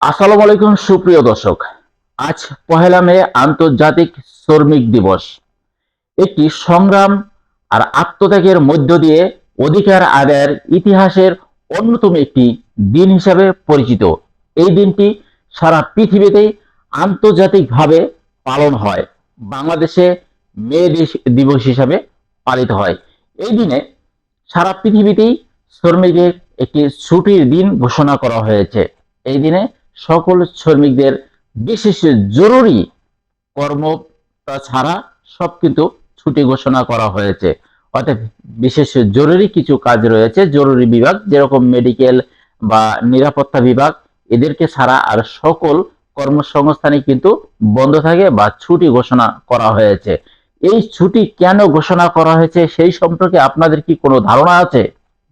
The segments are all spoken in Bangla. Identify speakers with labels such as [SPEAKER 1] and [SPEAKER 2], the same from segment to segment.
[SPEAKER 1] আসসালামু আলাইকুম, সুপ্রিয় দর্শক। আজ পহেলা মে, আন্তর্জাতিক শ্রমিক দিবস। একটি সংগ্রাম আর আত্মত্যাগের মধ্য দিয়ে অধিকার আদায়ের ইতিহাসের অন্যতম একটি দিন হিসাবে পরিচিত। এই দিনটি সারা পৃথিবীতেই আন্তর্জাতিকভাবে পালন হয়। বাংলাদেশে মে দিবস হিসাবে পালিত হয়। এই দিনে সারা পৃথিবীতেই শ্রমিকের একটি ছুটির দিন ঘোষণা করা হয়েছে। এই দিনে সকল শ্রমিকদের বিশেষ জরুরি কর্ম ছাড়া সব কিন্তু ছুটি ঘোষণা করা হয়েছে। অর্থাৎ বিশেষ জরুরি কিছু কাজ রয়েছে। জরুরি বিভাগ যেরকম মেডিকেল বা নিরাপত্তা বিভাগ, এদেরকে ছাড়া আর সকল কর্মসংস্থানই কিন্তু বন্ধ থাকে বা ছুটি ঘোষণা করা হয়েছে। এই ছুটি কেন ঘোষণা করা হয়েছে সেই সম্পর্কে আপনাদের কি কোনো ধারণা আছে?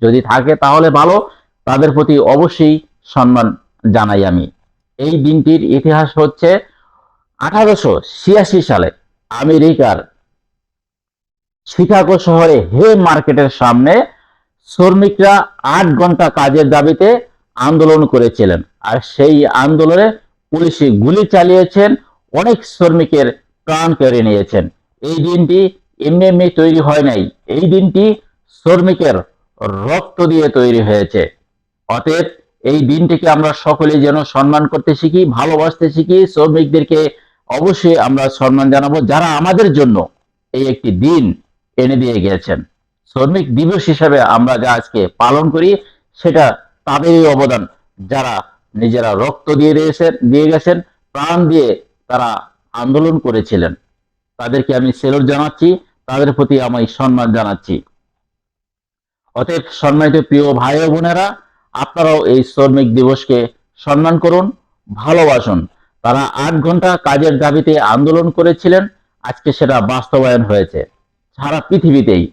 [SPEAKER 1] যদি থাকে তাহলে ভালো, তাদের প্রতি অবশ্যই সম্মান জানাই আমি। এই দিনটির ইতিহাস হচ্ছে আঠারোশো ছিয়াশি সালে আমেরিকার শিকাগো শহরে হে মার্কেটের সামনে শ্রমিকরা আট ঘণ্টা কাজের দাবিতে আন্দোলন করেছিলেন। আর সেই আন্দোলনে পুলিশে গুলি চালিয়েছেন, অনেক শ্রমিকের প্রাণ কেড়ে নিয়েছেন। এই দিনটি এমনি এমনি তৈরি হয় নাই। এই দিনটি শ্রমিকের রক্ত দিয়ে তৈরি হয়েছে। অতএব এই দিনটিকে আমরা সকলে যেন সম্মান করতে শিখি, ভালোবাসতে শিখি। শ্রমিকদেরকে অবশ্যই আমরা সম্মান জানাব, যারা আমাদের জন্য এই একটি দিন এনে দিয়ে গেছেন শ্রমিক দিবস হিসাবে আমরা যা আজকে পালন করি, সেটা তাদেরই অবদান। যারা নিজেরা রক্ত দিয়ে দিয়েছেন, দিয়ে গেছেন, প্রাণ দিয়ে তারা আন্দোলন করেছিলেন। তাদেরকে আমি সেলুট জানাচ্ছি, তাদের প্রতি আমি সম্মান জানাচ্ছি। অতএব সম্মানিত প্রিয় ভাই বোনেরা আপনারাও এই শ্রমিক দিবসকে সম্মান করুন, ভালোবাসুন। তারা আট ঘণ্টা কাজের দাবিতে আন্দোলন করেছিলেন, আজকে সেটা বাস্তবায়ন হয়েছে। সারা পৃথিবীতেই